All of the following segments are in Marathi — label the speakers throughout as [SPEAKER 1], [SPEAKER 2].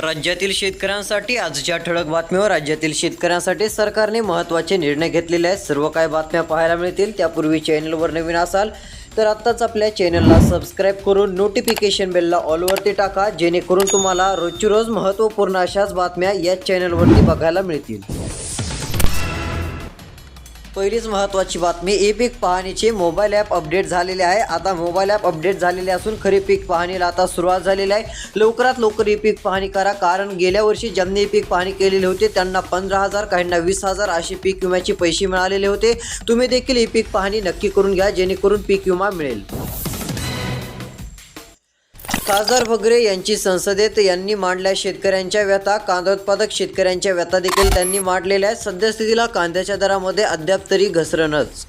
[SPEAKER 1] राज्यातील शेतकऱ्यांसाठी आजच्या ठळक बातमीवर राज्यातील शेतकऱ्यांसाठी सरकारने महत्त्वाचे निर्णय घेतलेले आहेत. सर्व काय बातम्या पाहायला मिळतील त्यापूर्वी चॅनलवर नवीन असाल तर आत्ताच आपल्या चॅनलला सबस्क्राईब करून नोटिफिकेशन बेलला ऑलवरती टाका जेणेकरून तुम्हाला रोजची रोज महत्त्वपूर्ण अशाच बातम्या याच चॅनलवरती बघायला मिळतील. पहिलीच महत्त्वाची बातमी ई पीक पाहणीचे मोबाईल ॲप अपडेट झालेले आहे. आता मोबाईल ॲप अपडेट झालेले असून खरी पीक पाहणीला आता सुरुवात झालेली आहे. लवकरात लवकर ई पीक पाहणी करा कारण गेल्या वर्षी ज्यांनी ई पीक पाहणी केलेली होती त्यांना पंधरा हजार काहींना वीस हजार असे पीक विम्याचे पैसे मिळालेले होते. तुम्ही देखील ई पीक पाहणी नक्की करून घ्या जेणेकरून पीक विमा मिळेल. खासदार भगरे यांची संसदेत यांनी मांडल्या शेतकऱ्यांच्या व्यथा कांदा उत्पादक शेतकऱ्यांच्या व्यथा देखील त्यांनी मांडलेल्या आहेत. सद्यस्थितीला कांद्याच्या दरामध्ये अद्याप तरी घसरणच.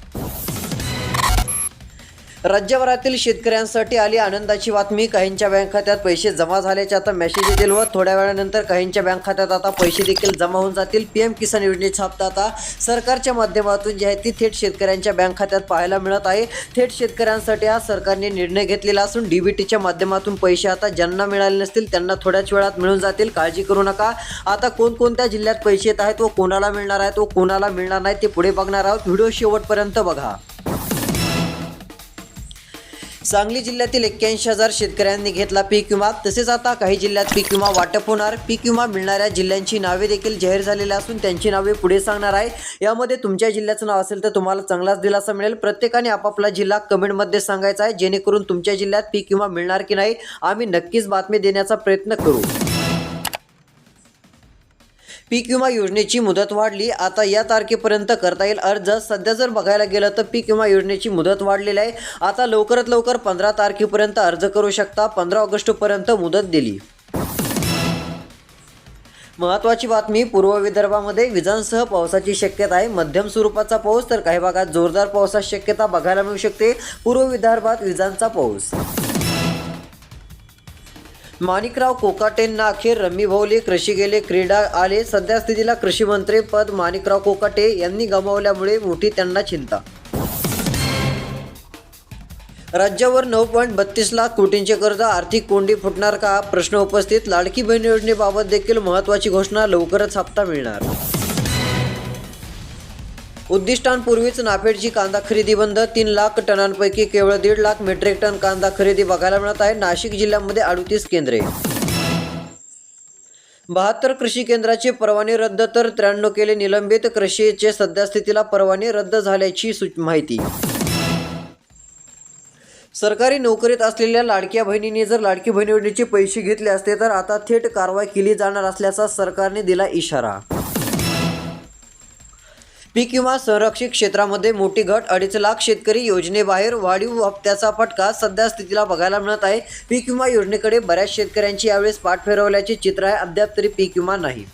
[SPEAKER 1] राज्यभरातील शेतकऱ्यांसाठी आली आनंदाची बातमी. काहींच्या बँक खात्यात पैसे जमा झाल्याचे आता मेसेज येतील व थोड्या वेळानंतर काहींच्या बँक खात्यात आता पैसे देखील जमा होऊन जातील. पी एम किसान योजनेचा हप्ता आता सरकारच्या माध्यमातून जी आहे ती थेट शेतकऱ्यांच्या बँक खात्यात पाहायला मिळत आहे. थेट शेतकऱ्यांसाठी हा सरकारने निर्णय घेतलेला असून डी बी टीच्या माध्यमातून पैसे आता ज्यांना मिळाले नसतील त्यांना थोड्याच वेळात मिळून जातील. काळजी करू नका. आता कोणकोणत्या जिल्ह्यात पैसे येत आहेत व कोणाला मिळणार आहेत व कोणाला मिळणार नाही ते पुढे बघणार आहोत. व्हिडिओ शेवटपर्यंत बघा. सांगली जिल्ह्यातील एक्क्याऐंशी हजार शेतकऱ्यांनी घेतला पीक विमा. तसेच आता काही जिल्ह्यात पीक विमा वाटप होणार. पीक विमा मिळणाऱ्या जिल्ह्यांची नावे देखील जाहीर झालेली असून त्यांची नावे पुढे सांगणार आहे. यामध्ये तुमच्या जिल्ह्याचं नाव असेल तर तुम्हाला चांगलाच दिलासा मिळेल. प्रत्येकाने आपापला जिल्हा कमेंटमध्ये सांगायचा आहे. जेणेकरून तुमच्या जिल्ह्यात पीक विमा मिळणार की नाही आम्ही नक्कीच बातमी देण्याचा प्रयत्न करू. पीक विमा योजनेची मुदत वाढली. आता या तारखेपर्यंत करता येईल अर्ज. सध्या जर बघायला गेलं तर पीक विमा योजनेची मुदत वाढलेली आहे. आता लवकरात लवकर पंधरा तारखेपर्यंत अर्ज करू शकता. पंधरा ऑगस्टपर्यंत मुदत दिली. महत्त्वाची बातमी पूर्व विदर्भामध्ये विजांसह पावसाची शक्यता आहे. मध्यम स्वरूपाचा पाऊस तर काही भागात जोरदार पावसाची शक्यता बघायला मिळू शकते. पूर्व विदर्भात विजांचा पाऊस. माणिकराव कोकाटेंना अखेर रमी कृषी गेले क्रीडा आले. सध्या स्थितीला कृषी मंत्री पद माणिकराव कोकाटे यांनी गमावल्यामुळे मोठी त्यांना चिंता. राज्यावर नऊ पॉईंट बत्तीस लाख कोटींचे कर्ज आर्थिक कोंडी फुटणार का? प्रश्न उपस्थित. लाडकी बहीण योजनेबाबत देखील महत्त्वाची घोषणा लवकरच हप्ता मिळणार. उद्दिष्टांपूर्वीच नाफेडची कांदा खरेदी बंद. तीन लाख टनांपैकी केवळ दीड लाख मेट्रिक टन कांदा खरेदी बघायला मिळत आहे. नाशिक जिल्ह्यामध्ये अडतीस केंद्रे. बहात्तर कृषी केंद्राचे परवाने रद्द तर त्र्याण्णव केले निलंबित. कृषीचे सद्यस्थितीला परवाने रद्द झाल्याची सूच माहिती. सरकारी नोकरीत असलेल्या लाडक्या बहिणीने जर लाडकी बहीण पैसे घेतले असते तर आता थेट कारवाई केली जाणार असल्याचा सरकारने दिला इशारा. पीक विमा संरक्षित क्षेत्रामध्ये मोठी घट अडीच लाख शेतकरी योजनेबाहेर वाढीव हप्त्याचा फटका सध्या स्थितीला बघायला मिळत आहे. पीक विमा योजनेकडे बऱ्याच शेतकऱ्यांची यावेळेस पाठ फिरवल्याचे चित्र आहे. अद्याप तरी पीक विमा नाही.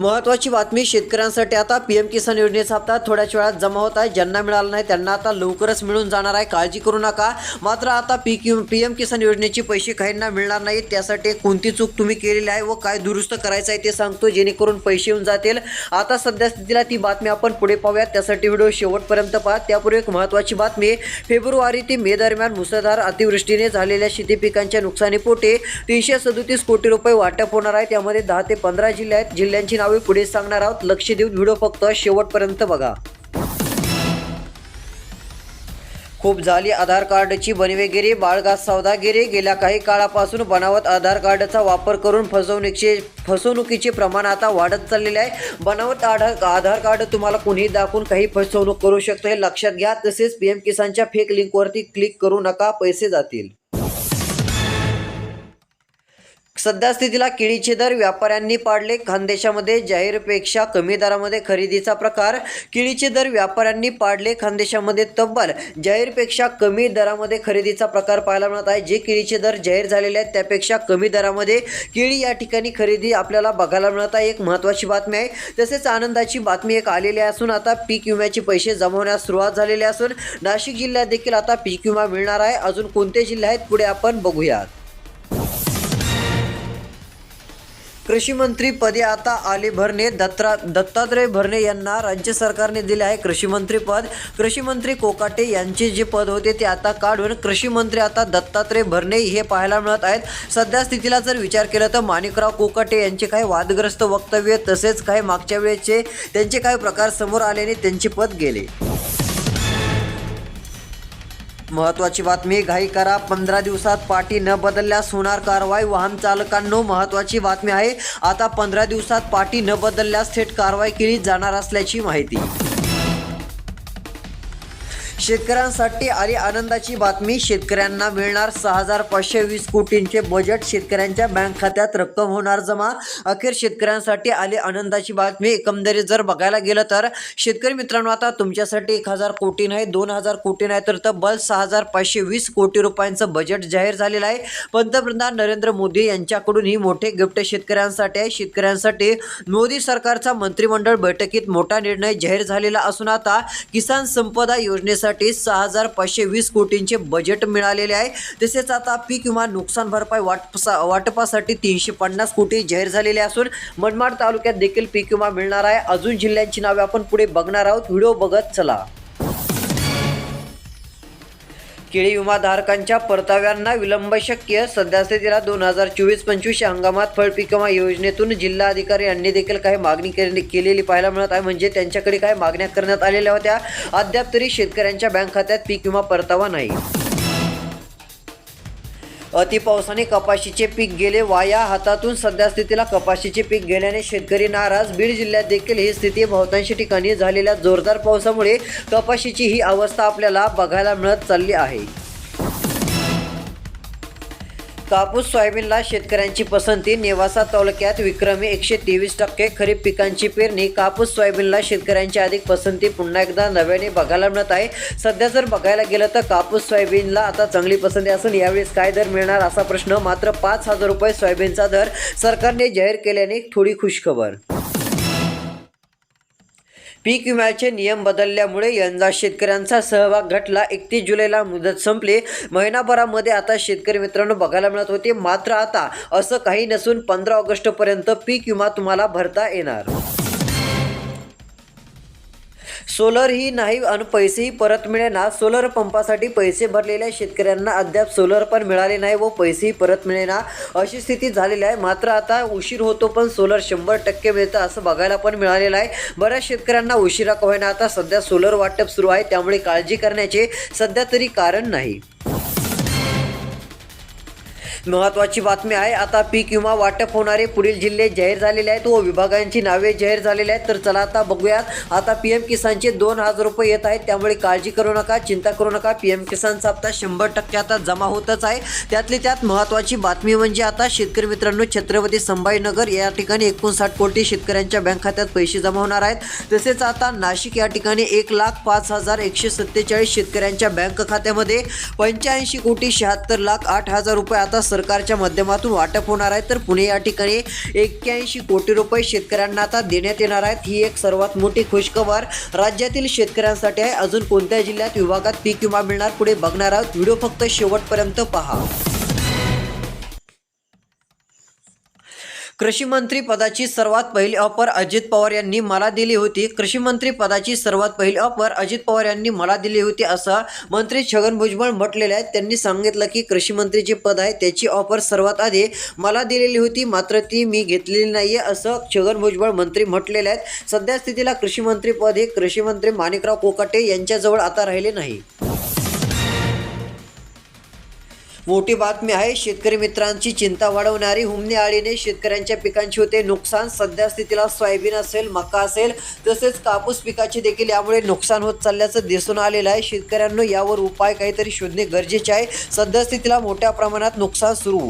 [SPEAKER 1] महत्त्वाची बातमी शेतकऱ्यांसाठी आता पी एम किसान योजनेचा हप्ता थोड्याच वेळात जमा होत आहे. ज्यांना मिळाला नाही त्यांना आता लवकरच मिळून जाणार आहे. काळजी करू नका. मात्र आता पीक पी एम किसान योजनेचे पैसे काहींना मिळणार नाहीत. त्यासाठी कोणती चूक तुम्ही केलेली आहे व काय दुरुस्त करायचं आहे ते सांगतो जेणेकरून पैसे येऊन जातील. आता सध्या स्थितीला ती बातमी आपण पुढे पाहूयात. त्यासाठी व्हिडिओ शेवटपर्यंत पहा. त्यापूर्वी एक महत्त्वाची बातमी फेब्रुवारी ते मे दरम्यान मुसळधार अतिवृष्टीने झालेल्या शेती पिकांच्या नुकसानीपोटे तीनशे सदोतीस कोटी रुपये वाटप होणार आहे. त्यामध्ये दहा ते पंधरा जिल्हे आहेत. जिल्ह्यांची नावे पुढे सांगणार आहोत. लक्ष देऊन व्हिडिओ फक्त शेवटपर्यंत बघा. खूप झाली आधार कार्डची बनवेगिरी बाळगास सौदागिरी. गेल्या काही काळापासून बनावट आधार कार्डचा वापर करून फसवणुकीचे फसवणुकीचे प्रमाण आता वाढत चाललेले आहे. बनावट आधार आधार कार्ड तुम्हाला कुणीही दाखवून काही फसवणूक करू शकतो हे लक्षात घ्या. तसेच पी एम किसानच्या फेक लिंकवरती क्लिक करू नका पैसे जातील. सध्या स्थितीला केळीचे दर व्यापाऱ्यांनी पाडले. खानदेशामध्ये जाहीरपेक्षा कमी दरामध्ये खरेदीचा प्रकार केळीचे दर व्यापाऱ्यांनी पाडले. खानदेशामध्ये तब्बल जाहीरपेक्षा कमी दरामध्ये खरेदीचा प्रकार पाहायला मिळत आहे. जे केळीचे दर जाहीर झालेले आहेत त्यापेक्षा कमी दरामध्ये केळी या ठिकाणी खरेदी आपल्याला बघायला मिळत आहे. एक महत्त्वाची बातमी आहे. तसेच आनंदाची बातमी एक आलेली असून आता पीक विम्याचे पैसे जमवण्यास सुरुवात झालेली असून नाशिक जिल्ह्यात देखील आता पीक विमा मिळणार आहे. अजून कोणते जिल्हे आहेत पुढे आपण बघूयात. कृषी मंत्री पदी आता आले भरणे दत्ता दत्तात्रय भरणे यांना राज्य सरकारने दिले आहे कृषीमंत्री पद. कृषीमंत्री कोकाटे यांचे जे पद होते ते आता काढून कृषीमंत्री आता दत्तात्रय भरणे हे पाहायला मिळत आहेत. सध्या स्थितीला जर विचार केला तर माणिकराव कोकाटे यांचे काही वादग्रस्त वक्तव्य तसेच काही मागच्या वेळेचे त्यांचे काही प्रकार समोर आल्याने त्यांचे पद गेले. महत्वाची बातमी घाई करा. पंधरा दिवसात पाटी न बदलल्यास होणार कारवाई. वाहन चालकांनो महत्वाची बातमी आहे. आता पंधरा दिवसात पाटी न बदलल्यास थेट कारवाई केली जाणार असल्याची माहिती. शेतकऱ्यांसाठी आली आनंदाची बातमी शेतकऱ्यांना मिळणार सहा हजार पाचशे वीस कोटींचे बजेट शेतकऱ्यांच्या बँक खात्यात रक्कम होणार जमा. अखेर शेतकऱ्यांसाठी आली आनंदाची बातमी एकंदरीत जर बघायला गेलं तर शेतकरी मित्रांनो आता तुमच्यासाठी एक हजार कोटी नाही दोन हजार कोटी नाही तर तब्बल सहा हजार पाचशे वीस कोटी रुपयांचं बजेट जाहीर झालेलं आहे. पंतप्रधान नरेंद्र मोदी यांच्याकडून ही मोठे गिफ्ट शेतकऱ्यांसाठी आहे. शेतकऱ्यांसाठी मोदी सरकारचा मंत्रिमंडळ बैठकीत मोठा निर्णय जाहीर झालेला असून आता किसान संपदा योजनेसाठी सहा हजार पाचशे वीस कोटींचे बजेट मिळालेले आहे. तसेच आता पीक विमा नुकसान भरपाई वाटपसा वाटपासाठी तीनशे पन्नास कोटी जाहीर झालेले असून मनमाड तालुक्यात देखील पीक विमा मिळणार आहे. अजून जिल्ह्यांची नावे आपण पुढे बघणार आहोत. व्हिडिओ बघत चला. केळी विमाधारकांच्या परताव्यांना विलंब शक्य. सध्यास्थितीला दोन हजार चोवीस पंचवीस या हंगामात फळपीक विमा योजनेतून जिल्हाधिकारी यांनी देखील काही मागणी केलेली पाहायला मिळत आहे. म्हणजे त्यांच्याकडे काही मागण्या करण्यात आलेल्या होत्या. अद्याप तरी शेतकऱ्यांच्या बँक खात्यात पीक विमा परतावा नाही. अतिपावसाने कपाशीचे पीक गेले. वाया हातातून सध्या स्थितीला कपाशीचे पीक गेल्याने शेतकरी नाराज. बीड जिल्ह्यात देखील ही स्थिती बहुतांशी ठिकाणी झालेल्या जोरदार पावसामुळे कपाशीची ही अवस्था आपल्याला बघायला मिळत चालली आहे. कापूस सोयाबीनला शेतकऱ्यांची पसंती. नेवासा तालुक्यात विक्रमी एकशे तेवीस टक्के खरीप पिकांची पेरणी. कापूस सोयाबीनला शेतकऱ्यांची अधिक पसंती पुन्हा एकदा नव्याने बघायला मिळत आहे. सध्या जर बघायला गेलं तर कापूस सोयाबीनला आता चांगली पसंती असून यावेळेस काय दर मिळणार असा प्रश्न मात्र पाच हजार रुपये सोयाबीनचा दर सरकारने जाहीर केल्याने थोडी खुशखबर. पीक विम्याचे नियम बदलल्यामुळे यंदा शेतकऱ्यांचा सहभाग घटला. एकतीस जुलैला मुदत संपली. महिनाभरामध्ये आता शेतकरी मित्रांनो बघायला मिळत होते. मात्र आता असं काही नसून पंधरा ऑगस्टपर्यंत पीक विमा तुम्हाला भरता येणार. सोलर ही नाही आणि पैसेही परत मिळेना. सोलर पंपासाठी पैसे भरलेल्या शेतकऱ्यांना अद्याप सोलर पण मिळाले नाही व पैसेही परत मिळेना. अशी स्थिती झालेली आहे. मात्र आता उशीर होतो पण सोलर शंभर टक्के मिळतं असं बघायला पण मिळालेलं आहे. बऱ्याच शेतकऱ्यांना उशिरा होईना आता सध्या सोलर वाटप सुरू आहे. त्यामुळे काळजी करण्याचे सध्या तरी कारण नाही. महत्वाची बातमी आहे. आता पीक विमा वाटप होणारे पुढील जिल्हे जाहीर झालेले आहेत व विभागांची नावे जाहीर झालेली आहेत. तर चला आता बघूयात. आता पी एम किसानचे दोन हजार रुपये येत आहेत. त्यामुळे काळजी करू नका चिंता करू नका. पी एम किसानचा हप्ता शंभर टक्के आता जमा होतच आहे. त्यातली त्यात महत्वाची बातमी म्हणजे आता शेतकरी मित्रांनो छत्रपती संभाजीनगर या ठिकाणी एकोणसाठ कोटी शेतकऱ्यांच्या बँक खात्यात पैसे जमा होणार आहेत. तसेच आता नाशिक या ठिकाणी एक लाख पाच हजार एकशे सत्तेचाळीस शेतकऱ्यांच्या बँक खात्यामध्ये पंच्याऐंशी कोटी शहात्तर लाख आठ हजार रुपये आता सरकारच्या माध्यमातून वाटप होणार आहे. तर पुणे या ठिकाणी एक्क्याऐंशी कोटी रुपये शेतकऱ्यांना आता देण्यात येणार आहेत. ही एक सर्वात मोठी खुशखबर राज्यातील शेतकऱ्यांसाठी आहे. अजून कोणत्या जिल्ह्यात विभागात पीक विमा मिळणार पुढे बघणार आहोत. व्हिडिओ फक्त शेवटपर्यंत पहा. कृषी मंत्री पदाची सर्वात पहिली ऑफर अजित पवार यांनी मला दिली होती. कृषी मंत्री पदाची सर्वात पहिली ऑफर अजित पवार यांनी मला दिली होती असं मंत्री छगन भुजबळ म्हटलेले आहेत. त्यांनी सांगितलं की कृषी मंत्री जे पद आहे त्याची ऑफर सर्वात आधी मला दिलेली होती. मात्र ती मी घेतलेली नाही आहे असं छगन भुजबळ मंत्री म्हटलेले आहेत. सध्या स्थितीला कृषी मंत्री पद हे कृषी मंत्री माणिकराव कोकाटे यांच्याजवळ आता राहिले नाही. मोठी बातमी आहे शेतकरी मित्रांची चिंता वाढवणारी हुमणी आळीने शेतकऱ्यांच्या पिकांचे होते नुकसान. सध्या स्थितीला सोयाबीन असेल मका असेल तसेच कापूस पिकाचे देखील यामुळे नुकसान होत चालल्याचं दिसून आलेलं आहे. शेतकऱ्यांना यावर उपाय काहीतरी शोधणे गरजेचे आहे. सध्या स्थितीला मोठ्या प्रमाणात नुकसान सुरू.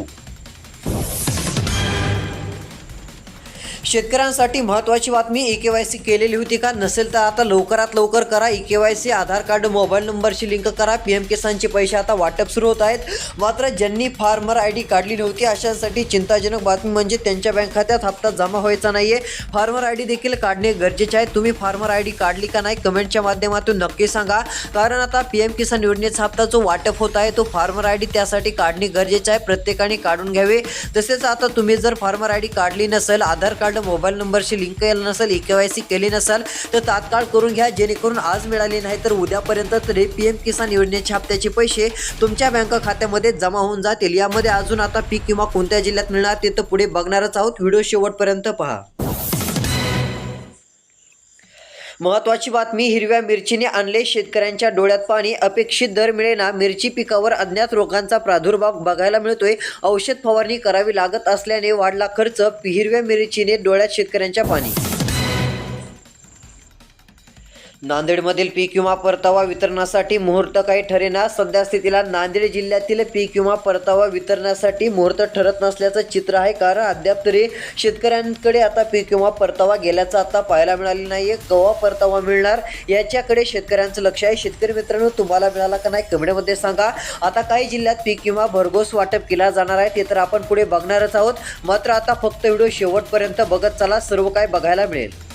[SPEAKER 1] शेतकऱ्यांसाठी महत्त्वाची बातमी ई के वाय सी केलेली होती का? नसेल तर आता लवकरात लवकर करा. E K Y C Aadhaar card mobile नंबरशी लिंक करा. पी एम किसानचे पैसे आता वाटप सुरू होत आहेत. मात्र ज्यांनी फार्मर आय डी काढली नव्हती अशांसाठी चिंताजनक बातमी म्हणजे त्यांच्या बँक खात्यात हप्ता जमा व्हायचा नाही आहे फार्मर आय डी देखील काढणे गरजेचे आहे. तुम्ही फार्मर आय डी काढली का नाही कमेंटच्या माध्यमातून नक्की सांगा. कारण आता पी एम किसान योजनेचा हप्ता जो वाटप होत आहे तो फार्मर आय डी त्यासाठी काढणे गरजेचे आहे. प्रत्येकाने काढून घ्यावे. तसेच आता तुम्ही जर फार्मर आय डी काढली नसेल आधार कार्ड मोबाईल नंबरशी लिंक केलं नसेल ई के वाय सी केली नसेल तर तात्काळ करून घ्या जेणेकरून आज मिळाले नाही तर उद्यापर्यंत तरी पी एम किसान योजनेच्या हप्त्याचे पैसे तुमच्या बँक खात्यामध्ये जमा होऊन जातील. यामध्ये अजून आता पीक किंवा कोणत्या जिल्ह्यात मिळणार ते तर पुढे बघणारच आहोत. व्हिडिओ शेवटपर्यंत पहा. महत्वाची बातमी हिरव्या मिरचीने आणले शेतकऱ्यांच्या डोळ्यात पाणी. अपेक्षित दर मिळेना मिरची पिकावर अज्ञात रोगांचा प्रादुर्भाव बघायला मिळतोय. औषध फवारणी करावी लागत असल्याने वाढला खर्च हिरव्या मिरचीने डोळ्यात शेतकऱ्यांच्या पाणी. नांदेडमधील पीक विमा परतावा वितरणासाठी मुहूर्त काही ठरेना सध्या स्थितीला नांदेड जिल्ह्यातील पीक विमा परतावा वितरणासाठी मुहूर्त ठरत नसल्याचं चित्र आहे. कारण अद्याप तरी शेतकऱ्यांकडे आता पीक विमा परतावा गेल्याचा आता पाहायला मिळाले आहे कवा परतावा मिळणार याच्याकडे शेतकऱ्यांचं लक्ष आहे. शेतकरी मित्रांनो तुम्हाला मिळाला का नाही कमेंटमध्ये सांगा. आता काही जिल्ह्यात पीक विमा भरघोस वाटप केला जाणार आहे. ते तर आपण पुढे बघणारच आहोत. मात्र आता फक्त व्हिडिओ शेवटपर्यंत बघत चला. सर्व काय बघायला मिळेल.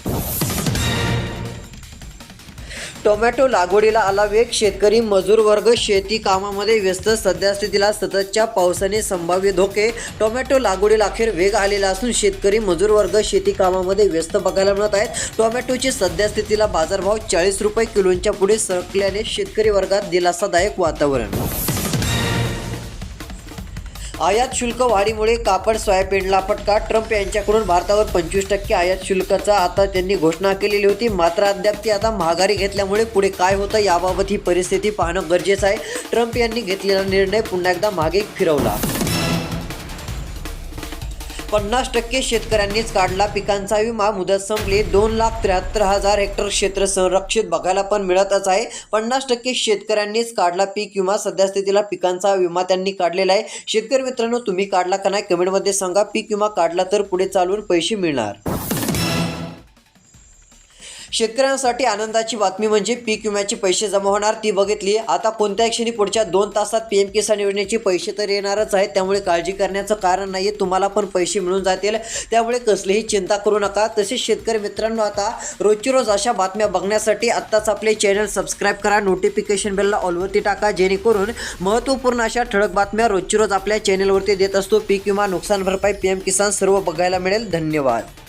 [SPEAKER 1] टोमॅटो लागवडीला आला वेग शेतकरी मजूर वर्ग शेती कामामध्ये व्यस्त. सध्या स्थितीला सततच्या पावसाने संभाव्य धोके. टोमॅटो लागवडीला अखेर वेग आलेला असून शेतकरी मजूर वर्ग शेती कामामध्ये व्यस्त बघायला मिळत आहेत. टोमॅटोची सध्यास्थितीला बाजारभाव चाळीस रुपये किलोच्या पुढे सरकल्याने शेतकरी वर्गात दिलासादायक वातावरण. आयात शुल्क वाढीमुळे कापड सोयाबीनला फटका. ट्रम्प यांच्याकडून भारतावर पंचवीस टक्के आयात शुल्काचा आता त्यांनी घोषणा केलेली होती. मात्र अद्याप ती आता महागारी घेतल्यामुळे पुढे काय होतं याबाबत ही परिस्थिती पाहणं गरजेचं आहे. ट्रम्प यांनी घेतलेला निर्णय पुन्हा एकदा मागे फिरवला. पन्नास टक्के शेतकऱ्यांनीच काढला. पिकांचा विमा मुदत संपली. दोन लाख त्र्याहत्तर हजार हेक्टर क्षेत्र संरक्षित बघायला पण मिळतच आहे. पन्नास टक्के शेतकऱ्यांनीच काढला पीक विमा. सध्या स्थितीला पिकांचा विमा त्यांनी काढलेला आहे. शेतकरी मित्रांनो तुम्ही काढला का नाही कमेंटमध्ये सांगा. पीक विमा काढला तर पुढे चालून पैसे मिळणार. शेतकऱ्यांसाठी आनंदाची बातमी म्हणजे पीक विम्याचे पैसे जमा होणार ती बघितली. आता कोणत्या क्षणी पुढच्या दोन तासात पी एम किसान योजनेचे पैसे तर येणारच आहेत. त्यामुळे काळजी करण्याचं कारण नाही आहे तुम्हाला पण पैसे मिळून जातील. त्यामुळे कसलीही चिंता करू नका. तसेच शेतकरी मित्रांनो आता रोजची रोज अशा बातम्या बघण्यासाठी आत्ताच आपले चॅनल सबस्क्राईब करा. नोटिफिकेशन बेलला ऑलवरती टाका जेणेकरून महत्त्वपूर्ण अशा ठळक बातम्या रोजची रोज आपल्या चॅनलवरती देत असतो. पीक विमा नुकसान भरपाई पी एम किसान सर्व बघायला मिळेल. धन्यवाद.